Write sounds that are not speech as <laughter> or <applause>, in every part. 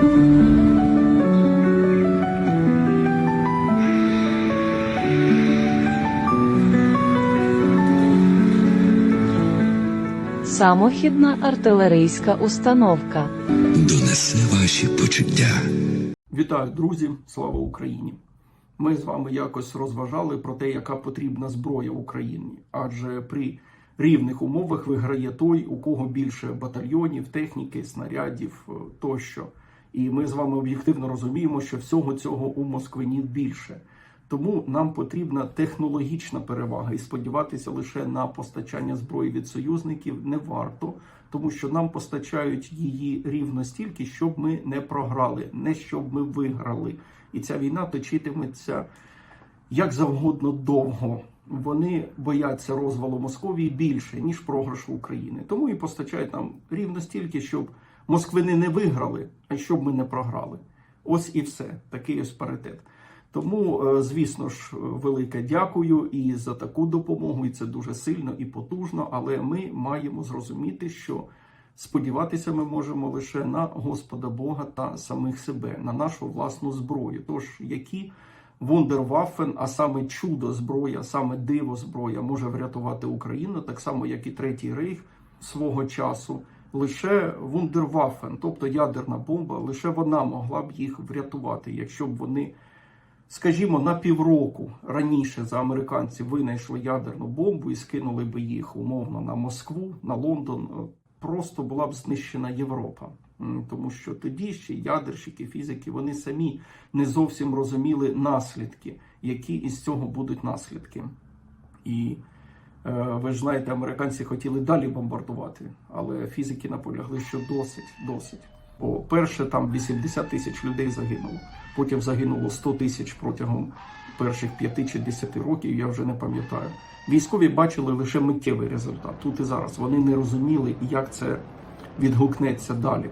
Самохідна артилерійська установка. донесе ваші почуття. Вітаю, друзі! Слава Україні! Ми з вами якось розважали про те, яка потрібна зброя Україні, адже при рівних умовах виграє той, у кого більше батальйонів, техніки, снарядів е, тощо. І ми з вами об'єктивно розуміємо, що всього цього у Москвині більше. Тому нам потрібна технологічна перевага, і сподіватися лише на постачання зброї від союзників не варто, тому що нам постачають її рівно стільки, щоб ми не програли, не щоб ми виграли. І ця війна точитиметься як завгодно довго. Вони бояться розвалу Московії більше ніж програшу України. Тому і постачають нам рівно стільки, щоб москвини не виграли, а щоб ми не програли. Ось і все. Такий ось паритет. Тому, е, звісно ж, велике дякую і за таку допомогу, і це дуже сильно і потужно. Але ми маємо зрозуміти, що сподіватися ми можемо лише на Господа Бога та самих себе, на нашу власну зброю. Тож які вундерваффен, а саме чудо зброя, саме диво зброя може врятувати Україну, так само як і третій рейх свого часу. Лише вундерваффен, тобто ядерна бомба, лише вона могла б їх врятувати, якщо б вони скажімо, на півроку раніше за американців винайшли ядерну бомбу і скинули би їх умовно на Москву, на Лондон, е, просто була б знищена Європа. Тому що тоді ще ядерщики, фізики, вони самі не зовсім розуміли наслідки, які із цього будуть наслідки. І ви ж знаєте, американці хотіли далі бомбардувати, але фізики наполягли, що досить, досить. Бо перше там 80 тисяч людей загинуло, потім загинуло 100 тисяч протягом перших 5 чи 10 років, я вже не пам'ятаю. Військові бачили лише миттєвий результат. Тут і зараз вони не розуміли, як це відгукнеться далі.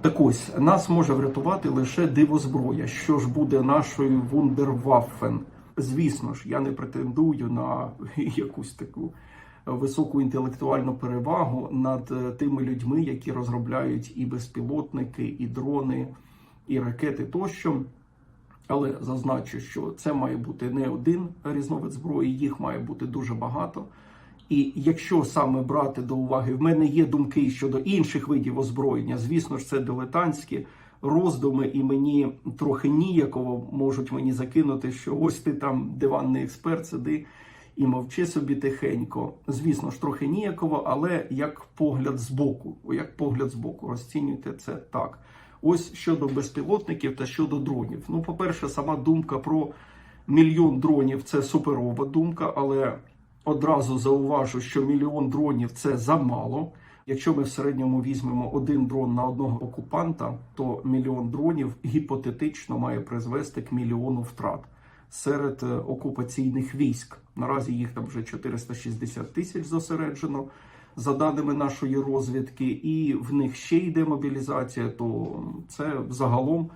Так ось нас може врятувати лише дивозброя. Що ж буде нашою вундерваффен? Звісно ж, я не претендую на <laughs> якусь таку високу інтелектуальну перевагу над е, тими людьми, які розробляють і безпілотники, і дрони, і ракети тощо. Але зазначу, що це має бути не один різновид зброї, їх має бути дуже багато. І якщо саме брати до уваги, в мене є думки щодо інших видів озброєння, звісно ж, це дилетантські роздуми, і мені трохи ніяково можуть мені закинути, що ось ти там диванний експерт, сиди і мовчи собі тихенько. Звісно ж, трохи ніяково, але як погляд збоку, як погляд збоку, розцінюйте це так. Ось щодо безпілотників та щодо дронів. Ну, по-перше, сама думка про мільйон дронів це суперова думка, але одразу зауважу, що мільйон дронів це замало. Якщо ми в середньому візьмемо один дрон на одного окупанта, то мільйон дронів гіпотетично має призвести к мільйону втрат серед е, окупаційних військ. Наразі їх там вже 460 тисяч зосереджено. За даними нашої розвідки, і в них ще йде мобілізація, то це загалом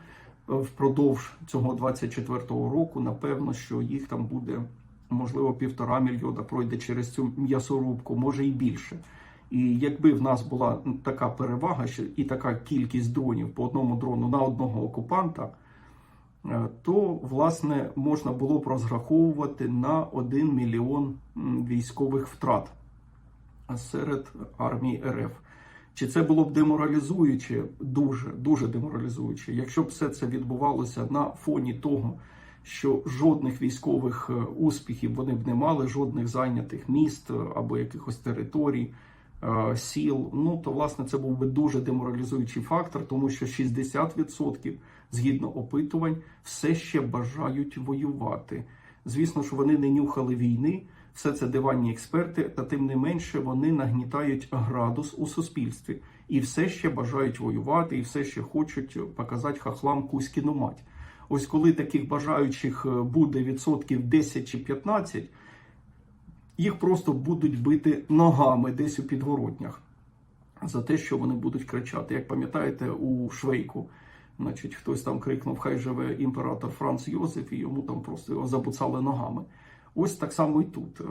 е, впродовж цього 24-го року, напевно, що їх там буде можливо півтора мільйона пройде через цю м'ясорубку, може і більше. І якби в нас була така перевага, що і така кількість дронів по одному дрону на одного окупанта, е, то власне можна було б розраховувати на 1 мільйон військових втрат серед армії РФ. Чи це було б деморалізуюче, дуже дуже деморалізуюче, якщо б все це відбувалося на фоні того, що жодних військових е, успіхів вони б не мали, жодних зайнятих міст е, або якихось територій, сіл. Ну то власне це був би дуже деморалізуючий фактор, тому що 60% згідно опитувань все ще бажають воювати. Звісно, що вони не нюхали війни. Все це диванні експерти, та тим не менше вони нагнітають градус у суспільстві і все ще бажають воювати, і все ще хочуть показати хахлам Кузькіну мать. Ось коли таких бажаючих е, буде відсотків 10 чи 15, їх просто будуть бити ногами десь у підворотнях за те, що вони будуть кричати. Як пам'ятаєте, у Швейку, значить, хтось там крикнув, хай живе імператор Франц Йозеф, і йому там просто його забуцали ногами. Ось так само і тут. Е,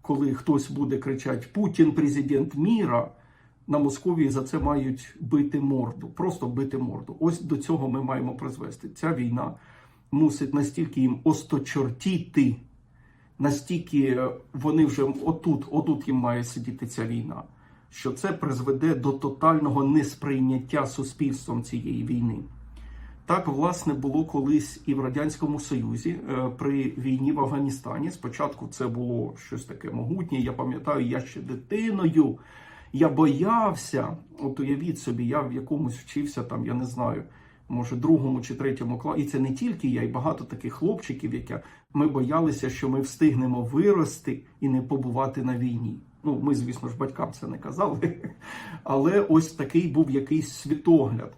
Коли хтось буде кричати Путін президент міра, на Московії за це мають бити морду, просто бити морду. Ось до цього ми маємо призвести. Ця війна мусить настільки їм осточортіти, настільки е, вони вже отут, отут їм має сидіти ця війна, що це призведе до тотального несприйняття суспільством цієї війни. Так, власне, було колись і в Радянському Союзі е, при війні в Афганістані. Спочатку це було щось таке могутнє. Я пам'ятаю, я ще дитиною. Я боявся. От уявіть собі, я в якомусь вчився там, я не знаю, може, другому чи третьому класі. І це не тільки я, і багато таких хлопчиків, які ми боялися, що ми встигнемо вирости і не побувати на війні. Ну, ми, звісно ж, батькам це не казали, <laughs> але ось такий був якийсь світогляд.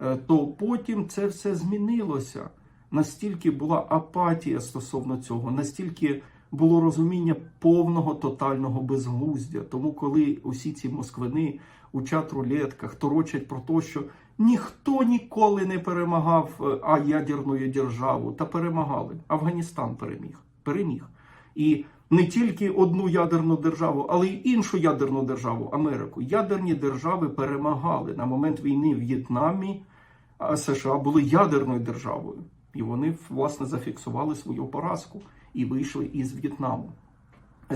Е, То потім це все змінилося. Настільки була апатія стосовно цього, настільки було розуміння повного тотального безглуздя. Тому, коли усі ці москвини у чат-рулетках торочать про те, що ніхто ніколи не перемагав е, а ядерну державу, та перемагали. Афганістан переміг. Переміг. І не тільки одну ядерну державу, але й іншу ядерну державу Америку. Ядерні держави перемагали на момент війни в В'єтнамі. А США були ядерною державою, і вони власне зафіксували свою поразку і вийшли із В'єтнаму.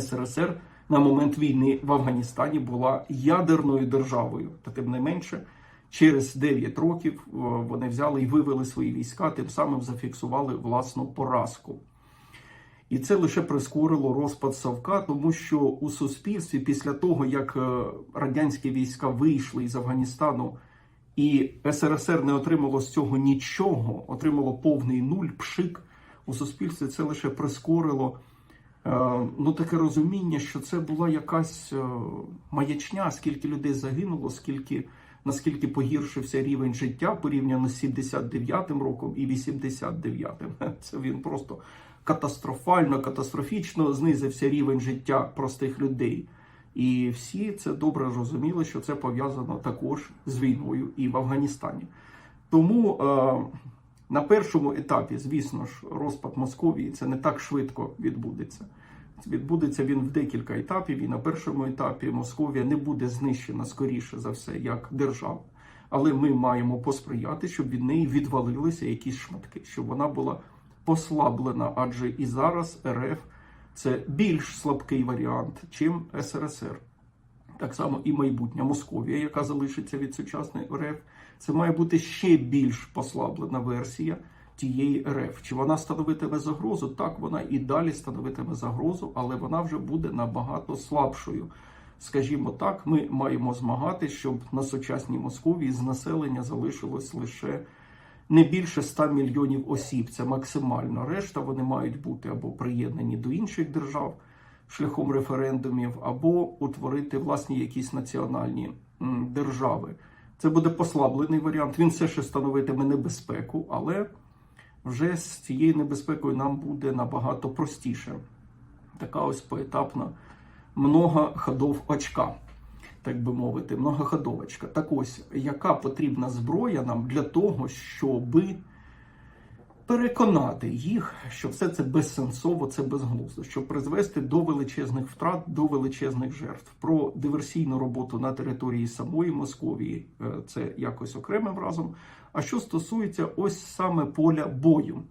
СРСР на момент війни в Афганістані була ядерною державою, та тим не менше, через 9 років е, вони взяли і вивели свої війська, тим самим зафіксували власну поразку. І це лише прискорило розпад Савка, тому що у суспільстві, після того як е, радянські війська вийшли із Афганістану, і СРСР не отримало з цього нічого, отримало повний нуль, пшик у суспільстві. Це лише прискорило е, ну таке розуміння, що це була якась маячня, скільки людей загинуло, скільки наскільки погіршився рівень життя порівняно з 79-м роком і 89-м. <laughs> Це він просто катастрофально, катастрофічно знизився рівень життя простих людей. І всі це добре розуміли, що це пов'язано також з війною і в Афганістані. Тому е, на першому етапі, звісно ж, розпад Московії це не так швидко відбудеться. Відбудеться він в декілька етапів, і на першому етапі Московія не буде знищена скоріше за все як держава. Але ми маємо посприяти, щоб від неї відвалилися якісь шматки, щоб вона була послаблена, адже і зараз РФ це більш слабкий варіант, чим СРСР. Так само і майбутня Московія, яка залишиться від сучасної РФ, це має бути ще більш послаблена версія тієї РФ. Чи вона становитиме загрозу? Так, вона і далі становитиме загрозу, але вона вже буде набагато слабшою. Скажімо так, ми маємо змагати, щоб на сучасній Московії з населення залишилось лише не більше 100 мільйонів осіб. Це максимально. Решта вони мають бути або приєднані до інших держав шляхом референдумів, або утворити власні якісь національні держави. Це буде послаблений варіант. Він все ще становитиме небезпеку, але вже з цією небезпекою нам буде набагато простіше. Така ось поетапна многоходов очка так би мовити, многоходовочка. Так ось, яка потрібна зброя нам для того, щоби переконати їх, що все це безсенсово, це безглуздо, щоб призвести до величезних втрат, до величезних жертв. Про диверсійну роботу на території самої Московії е, це якось окремим разом. А що стосується ось саме поля бою,